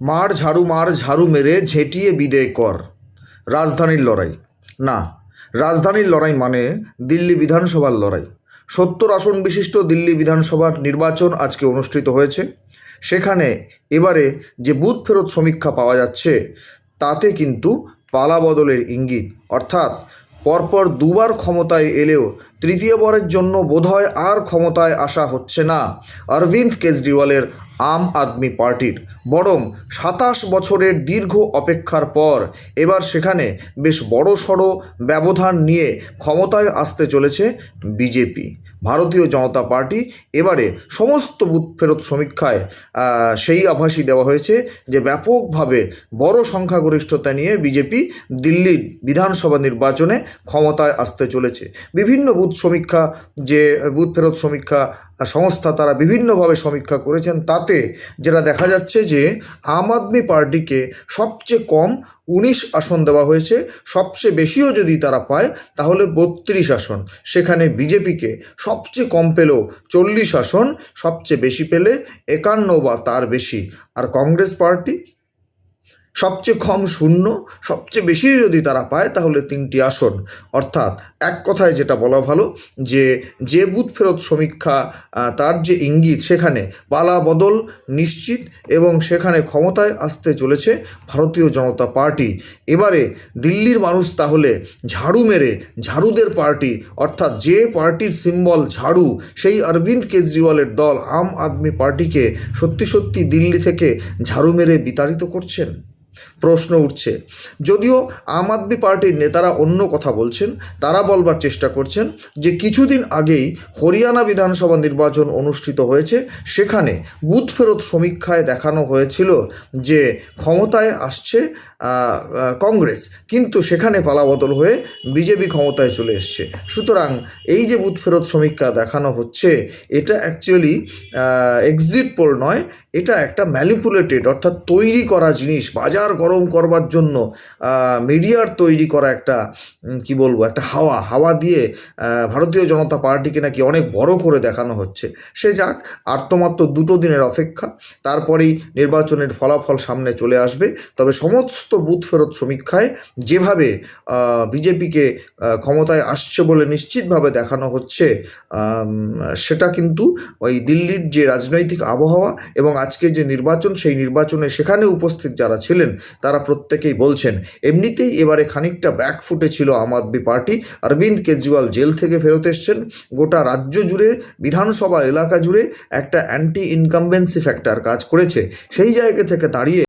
মার ঝাড়ু মার ঝাড়ু মেরে ঝেঁটিয়ে বিদেয় কর। রাজধানীর লড়াই। না, রাজধানীর লড়াই মানে দিল্লি বিধানসভার লড়াই। সত্তর আসন বিশিষ্ট দিল্লি বিধানসভার নির্বাচন আজকে অনুষ্ঠিত হয়েছে। সেখানে এবারে যে বুথ ফেরত সমীক্ষা পাওয়া যাচ্ছে, তাতে কিন্তু পালা বদলের ইঙ্গিত। অর্থাৎ পরপর দুবার ক্ষমতায় এলেও তৃতীয়বারের জন্য বোধহয় আর ক্ষমতায় আসা হচ্ছে না। অরবিন্দ কেজরিওয়ালের আম আদমি পার্টির। বরং সাতাশ বছরের দীর্ঘ অপেক্ষার পর এবার সেখানে বেশ বড় সড়ো ব্যবধান নিয়ে ক্ষমতায় আসতে চলেছে বিজেপি। ভারতীয় জনতা পার্টি এবারে সমস্ত বুথ ফেরত সমীক্ষায় সেই আভাসই দেওয়া হয়েছে যে ব্যাপকভাবে বড় সংখ্যাগরিষ্ঠতা নিয়ে বিজেপি দিল্লির বিধানসভা নির্বাচনে ক্ষমতায় আসতে চলেছে। বিভিন্ন বুথ সমীক্ষা যে, বুথ ফেরত সমীক্ষা সংস্থা তারা বিভিন্নভাবে সমীক্ষা করেছেন। তাতে যেটা দেখা যাচ্ছে যে, আম আদমি পার্টিকে সবচেয়ে কম উনিশ আসন দেওয়া হয়েছে। সবচেয়ে বেশিও যদি তারা পায়, তাহলে বত্রিশ আসন। সেখানে বিজেপিকে সবচেয়ে কম পেলেও চল্লিশ আসন, সবচেয়ে বেশি পেলে একান্ন বা তার বেশি। আর কংগ্রেস পার্টি? সবচেয়ে কম শূন্য, সবচেয়ে বেশি যদি তারা পায়, তাহলে তিনটি আসন। অর্থাৎ এক কথায় যেটা বলা ভালো, যে যে বুথ ফেরত সমীক্ষা তার যে ইঙ্গিত, সেখানে পালা বদল নিশ্চিত এবং সেখানে ক্ষমতায় আসতে চলেছে ভারতীয় জনতা পার্টি। এবারে দিল্লির মানুষ তাহলে ঝাড়ু মেরে ঝাড়ুদের পার্টি, অর্থাৎ যে পার্টির সিম্বল ঝাড়ু, সেই অরবিন্দ কেজরিওয়ালের দল আম আদমি পার্টিকে সত্যি সত্যি দিল্লি থেকে ঝাড়ু মেরে বিতাড়িত করছেন? প্রশ্ন উঠছে। যদিও আম আদমি পার্টির নেতারা অন্য কথা বলছেন, তারা বলবার চেষ্টা করছেন যে কিছুদিন আগেই হরিয়ানা বিধানসভা নির্বাচন অনুষ্ঠিত হয়েছে, সেখানে বুথ ফেরত সমীক্ষায় দেখানো হয়েছিল যে ক্ষমতায় আসছে কংগ্রেস, কিন্তু সেখানে পালাবদল হয়ে বিজেপি ক্ষমতায় চলে এসছে। সুতরাং এই যে বুথ ফেরত সমীক্ষা দেখানো হচ্ছে, এটা অ্যাকচুয়ালি এক্সিট পোল নয় এটা একটা ম্যানিপুলেটেড অর্থাৎ তৈরি করা জিনিস, বাজার গরম করবার জন্য মিডিয়ার তৈরি করা একটা কি বলব, একটা হাওয়া হাওয়া দিয়ে ভারতীয় জনতা পার্টিকে নাকি অনেক বড় করে দেখানো হচ্ছে। সে যাক, আর তো মাত্র দুটো দিনের অপেক্ষা, তারপরেই নির্বাচনের ফলাফল সামনে চলে আসবে। তবে সমস্ত বুথ ফেরত সমীক্ষায় যেভাবে বিজেপিকে ক্ষমতায় আসছে বলে নিশ্চিতভাবে দেখানো হচ্ছে সেটা কিন্তু ওই দিল্লির যে রাজনৈতিক আবহাওয়া এবং আজকে যে নির্বাচন, সেই নির্বাচনে সেখানে উপস্থিত যারা ছিলেন, তারা প্রত্যেকেই বলছেন, এমনিতেই এবারে খানিকটা ব্যাকফুটে ছিল আম আদমি পার্টি। অরবিন্দ কেজরিওয়াল জেল থেকে ফেরত এসছেন। গোটা রাজ্য জুড়ে, বিধানসভা এলাকা জুড়ে একটা অ্যান্টি ইনকামবেন্সি ফ্যাক্টর কাজ করেছে। সেই জায়গা থেকে দাঁড়িয়ে